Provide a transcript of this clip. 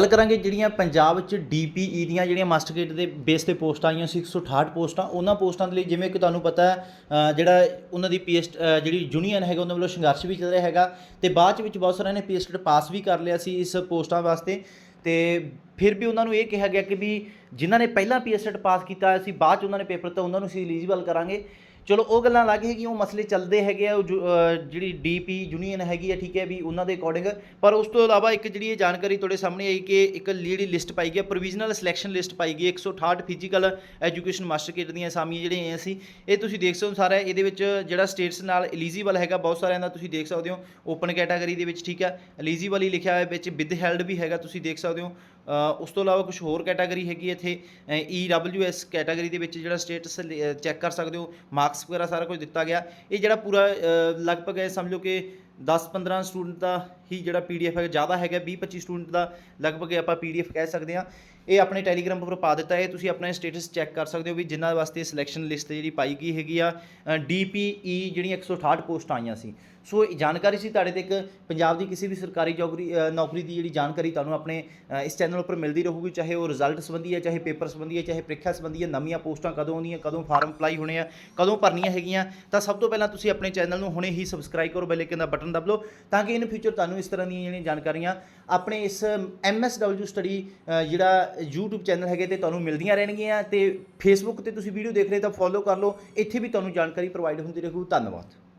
ਗੱਲ ਕਰਾਂਗੇ ਜਿਹੜੀਆਂ ਪੰਜਾਬ ਵਿੱਚ ਡੀਪੀਈ ਦੀਆਂ ਜਿਹੜੀਆਂ ਮਾਸਟਰ ਮਾਸਟਰਕੇਟ ਦੇ ਬੇਸ ਤੇ ਪੋਸਟਾਂ ਆਈਆਂ ਸੀ 168 ਪੋਸਟਾਂ ਉਹਨਾਂ ਪੋਸਟਾਂ ਦੇ ਲਈ ਜਿਵੇਂ ਕਿ ਤੁਹਾਨੂੰ ਪਤਾ ਹੈ, ਜਿਹੜਾ ਉਹਨਾਂ ਦੀ ਪੀਐਸਟ ਜਿਹੜੀ ਯੂਨੀਅਨ ਹੈਗਾ ਉਹਨਾਂ ਵੱਲੋਂ ਸੰਘਰਸ਼ ਵੀ ਚੱਲ ਰਿਹਾ ਹੈਗਾ ਤੇ ਬਾਅਦ ਚ ਵਿੱਚ ਬਹੁਤ ਸਾਰਿਆਂ ਨੇ ਪੀਐਸਟ ਪਾਸ ਵੀ ਕਰ ਲਿਆ ਸੀ ਇਸ ਪੋਸਟਾਂ ਵਾਸਤੇ ਤੇ ਫਿਰ ਵੀ ਉਹਨਾਂ ਨੂੰ ਇਹ ਕਿਹਾ ਗਿਆ ਕਿ ਵੀ ਜਿਨ੍ਹਾਂ ਨੇ ਪਹਿਲਾਂ ਪੀਐਸਟ ਪਾਸ ਕੀਤਾ ਹੋਇਆ ਸੀ ਬਾਅਦ ਚ ਉਹਨਾਂ ਨੇ ਪੇਪਰ ਤਾਂ ਉਹਨਾਂ ਨੂੰ ਅਸੀਂ ਐਲੀਜੀਬਲ ਕਰਾਂਗੇ। ਚਲੋ ਉਹ ਗੱਲਾਂ ਅਲੱਗ ਹੈ ਕਿ ਉਹ ਮਸਲੇ ਚੱਲਦੇ ਹੈਗੇ ਆ ਉਹ ਜੋ, ਅ, ਜਿਹੜੀ ਡੀਪੀ ਯੂਨੀਅਨ ਹੈਗੀ ਆ ਠੀਕ ਹੈ ਵੀ ਉਹਨਾਂ ਦੇ ਅਕੋਰਡਿੰਗ ਪਰ ਉਸ ਤੋਂ ਇਲਾਵਾ ਇੱਕ ਜਿਹੜੀ ਇਹ ਜਾਣਕਾਰੀ ਤੁਹਾਡੇ ਸਾਹਮਣੇ ਆਈ ਕਿ ਇੱਕ ਜਿਹੜੀ ਲਿਸਟ ਪਾਈ ਗਈ ਹੈ ਪ੍ਰੋਵੀਜ਼ਨਲ ਸਿਲੈਕਸ਼ਨ ਲਿਸਟ ਪਾਈ ਗਈ ਹੈ 168 ਫਿਜ਼ੀਕਲ ਐਜੂਕੇਸ਼ਨ ਮਾਸਟਰਕੇਟ ਦੀਆਂ ਅਸਾਮੀਆਂ ਜਿਹੜੀਆਂ ਸੀ ਇਹ ਤੁਸੀਂ ਦੇਖ ਸਕਦੇ ਹੋ ਸਾਰਾ ਇਹਦੇ ਵਿੱਚ ਜਿਹੜਾ ਸਟੇਟਸ ਨਾਲ ਐਲੀਜੀਬਲ ਹੈਗਾ ਬਹੁਤ ਸਾਰਿਆਂ ਦਾ ਤੁਸੀਂ ਦੇਖ ਸਕਦੇ ਹੋ ਓਪਨ ਕੈਟਾਗਰੀ ਦੇ ਵਿੱਚ ਠੀਕ ਹੈ ਐਲੀਜੀਬਲ ਹੀ ਲਿਖਿਆ ਹੋਇਆ ਵਿੱਚ ਵਿਦ ਹੈਲਡ ਵੀ ਹੈਗਾ ਤੁਸੀਂ ਦੇਖ ਸਕਦੇ ਹੋ। ਉਸ ਤੋਂ ਇਲਾਵਾ ਕੁਝ ਹੋਰ ਕੈਟਾਗਰੀ ਹੈਗੀ ਇੱਥੇ ਈ ਡਬਲਯੂ ਐਸ ਕੈਟਾਗਰੀ ਦੇ ਵਿੱਚ ਜਿਹੜਾ ਸਟੇਟਸ ਚੈੱਕ ਕਰ ਸਕਦੇ ਹੋ ਮਾਰਕਸ ਵਗੈਰਾ ਸਾਰਾ ਕੁਝ ਦਿੱਤਾ ਗਿਆ। ਇਹ ਜਿਹੜਾ ਪੂਰਾ ਲਗਭਗ ਇਹ ਲਓ ਕਿ 10-15 ਸਟੂਡੈਂਟ ਦਾ ਹੀ ਜਿਹੜਾ ਪੀਡੀਐਫ ਹੈ ਜ਼ਿਆਦਾ ਹੈਗਾ 20-25 ਸਟੂਡੈਂਟ ਦਾ ਲਗਭਗ ਆਪਾਂ ਪੀਡੀਐਫ ਕਹਿ ਸਕਦੇ ਹਾਂ। ਇਹ ਆਪਣੇ ਟੈਲੀਗ੍ਰਾਮ ਉੱਪਰ ਪਾ ਦਿੱਤਾ। ਹੈ ਤੁਸੀਂ ਆਪਣਾ ਸਟੇਟਸ ਚੈੱਕ ਕਰ ਸਕਦੇ ਹੋ ਵੀ ਜਿਨ੍ਹਾਂ ਵਾਸਤੇ ਸਿਲੈਕਸ਼ਨ ਲਿਸਟ ਜਿਹੜੀ ਪਾਈ ਗਈ ਹੈਗੀ ਆ। ਡੀਪੀਈ ਜਿਹੜੀਆਂ 168 ਪੋਸਟ ਆਈਆਂ ਸੀ। ਸੋ ਇਹ ਜਾਣਕਾਰੀ ਸੀ ਤੁਹਾਡੇ ਤੱਕ ਪੰਜਾਬ ਦੀ ਕਿਸੇ ਵੀ ਸਰਕਾਰੀ ਜੌਗਰੀ ਨੌਕਰੀ ਦੀ ਜਿਹੜੀ ਜਾਣਕਾਰੀ ਤੁਹਾਨੂੰ ਆਪਣੇ ਇਸ ਚੈਨਲ ਉੱਪਰ ਮਿਲਦੀ ਰਹੂਗੀ। ਚਾਹੇ ਉਹ ਰਿਜ਼ਲਟ ਸੰਬੰਧੀ ਹੈ, ਚਾਹੇ ਪੇਪਰ ਸੰਬੰਧੀ ਹੈ, ਚਾਹੇ ਪ੍ਰੀਖਿਆ ਸੰਬੰਧੀ ਹੈ, ਨਵੀਆਂ ਪੋਸਟਾਂ ਕਦੋਂ ਆਉਂਦੀਆਂ, ਕਦੋਂ ਫਾਰਮ ਅਪਲਾਈ ਹੋਣੇ ਆ, ਕਦੋਂ ਭਰਨੀਆਂ ਹੈਗੀਆਂ। ਤਾਂ ਸਭ ਤੋਂ ਪਹਿਲਾਂ ਤੁਸੀਂ ਆਪਣੇ ਚੈਨਲ ਨੂੰ ਹੁਣੇ ਹੀ ਸਬਸਕ੍ਰਾਈਬ ਕਰੋ ਬੈਲ ਆਈਕਨ ਦਾ ਬਟਨ ਦਬ ਲਓ, ਤਾਂ ਕਿ ਇਨ ਫਿਊਚਰ ਤੁਹਾਨੂੰ ਇਸ ਤਰ੍ਹਾਂ ਦੀਆਂ ਜਿਹੜੀਆਂ ਜਾਣਕਾਰੀਆਂ ਆਪਣੇ ਇਸ ਐਮਐਸਡਬਲਯੂ ਸਟੱਡੀ ਜਿਹੜਾ YouTube ਚੈਨਲ ਹੈਗੇ ਤੇ ਤੁਹਾਨੂੰ ਮਿਲਦੀਆਂ ਰਹਿਣਗੀਆਂ ਤੇ Facebook ਤੇ ਤੁਸੀਂ ਵੀਡੀਓ ਦੇਖ ਰਹੇ ਤਾਂ ਫੋਲੋ ਕਰ ਲਓ, ਇੱਥੇ ਵੀ ਤੁਹਾਨੂੰ ਜਾਣਕਾਰੀ ਪ੍ਰੋਵਾਈਡ ਹੁੰਦੀ ਰਹੂ। ਧੰਨਵਾਦ।